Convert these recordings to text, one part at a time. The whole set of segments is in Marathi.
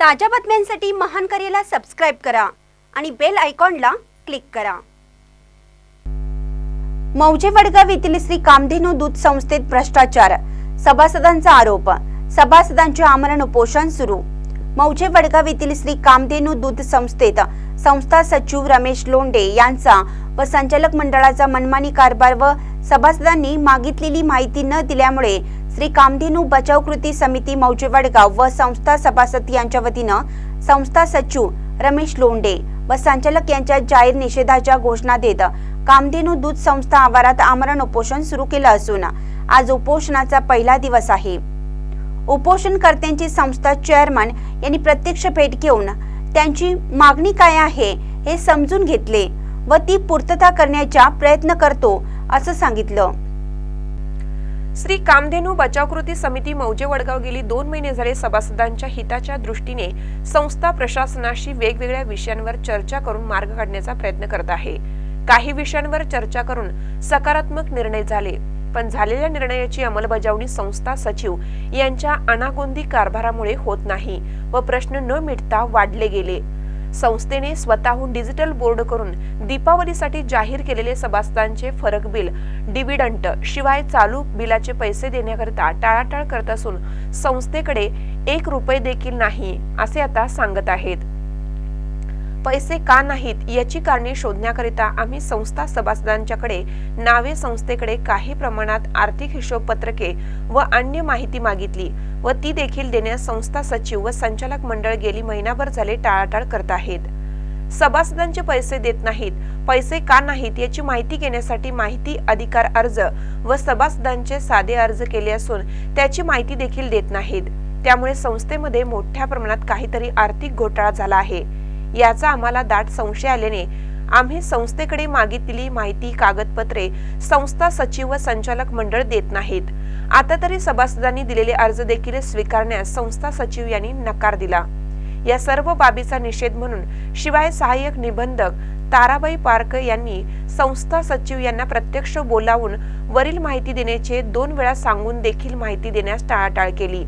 ताज्या बातम्यांसाठी महान करेला सबस्क्राईब करा आणि बेल आयकॉनला क्लिक करा. मौजे वडगाव येथील श्री कामधेनू दूध संस्थेत भ्रष्टाचार सभासदांचा आरोप सभासदांचे आमरण उपोषण सुरू. मौजे वडगाव येथील श्री कामधेनू दूध संस्थेत संस्था सचिव रमेश लोंडे यांचा व संचालक मंडळाचा मनमानी कारभार व सभासदांनी मागितलेली माहिती न दिल्यामुळे श्री कामधेनू बचाव कृती समिती मौजे वडगाव व संस्था सभासद यांच्या वतीनं संस्था सचिव रमेश लोंडे व संचालक यांच्या जाहीर निषेधाच्या घोषणा देत कामधेनू दूध संस्था आवारात आमरण उपोषण सुरू केलं असून आज उपोषणाचा पहिला दिवस आहे. उपोषणकर्त्यांची संस्था चेअरमन यांनी प्रत्यक्ष भेट घेऊन त्यांची मागणी काय आहे हे समजून घेतले व ती पूर्तता करण्याचा प्रयत्न करतो असं सांगितलं. श्री कामधेनू बचाव कृती समिती मौजे वडगाव गेली दोन महिने झाले सभासदांच्या हिताच्या दृष्टीने संस्था प्रशासनाशी वेगवेगळ्या विषयांवर चर्चा करून मार्ग काढण्याचा प्रयत्न करत आहे. काही विषयांवर चर्चा करून सकारात्मक निर्णय झाले पण झालेल्या निर्णयाची अंमलबजावणी संस्था सचिव यांच्या अनागोंदी कारभारामुळे होत नाही व प्रश्न न मिटता वाढले गेले. संस्थेने स्वतःहून डिजिटल बोर्ड करून दीपावलीसाठी जाहीर केलेले सभासदांचे फरक बिल डिव्हिडंट शिवाय चालू बिलाचे पैसे देण्याकरिता टाळाटाळ करत असून संस्थेकडे एक रुपये देखील नाही असे आता सांगत आहेत. पैसे का नाहीत याची कारणे शोधण्याकरिता आम्ही संस्था सभासदांच्याकडे नावे संस्थेकडे काही प्रमाणात आर्थिक हिशोबपत्रके व अन्य माहिती मागितली व ती देखील देण्यास संस्था सचिव व संचालक मंडळ गेली महिनाभर झाले टाळाटाळ करत आहेत. सभासदांचे पैसे देत नाहीत पैसे का नाहीत याची माहिती घेण्यासाठी माहिती अधिकार अर्ज व सभासदांचे साधे अर्ज केले असून त्याची माहिती देखील देत नाहीत. त्यामुळे संस्थेमध्ये मोठ्या प्रमाणात काहीतरी आर्थिक घोटाळा झाला आहे. याचा आम्हाला दाट संशय आल्याने आम्ही संस्थेकडे मागितलेली माहिती कागदपत्रे संस्था सचिव व संचालक मंडळ देत नाहीत. आता तरी सभासदांनी दिलेले अर्ज देखील स्वीकारण्यास संस्था सचिव यांनी नकार दिला. या सर्व बाबीचा निषेध म्हणून शिवाय सहाय्यक निबंधक ताराबाई पार्क यांनी संस्था सचिव यांना प्रत्यक्ष बोलावून वरील माहिती देण्याचे दोन वेळा सांगून देखील माहिती देण्यास टाळाटाळ केली.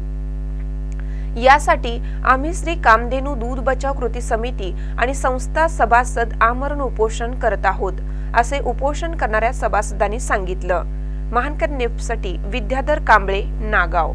यासाठी आम्ही श्री कामधेनू दूध बचाव कृती समिती आणि संस्था सभासद आमरण उपोषण करत आहोत असे उपोषण करणाऱ्या सभासदांनी सांगितलं. महानकर नेपसाठी विद्याधर कांबळे नागाव.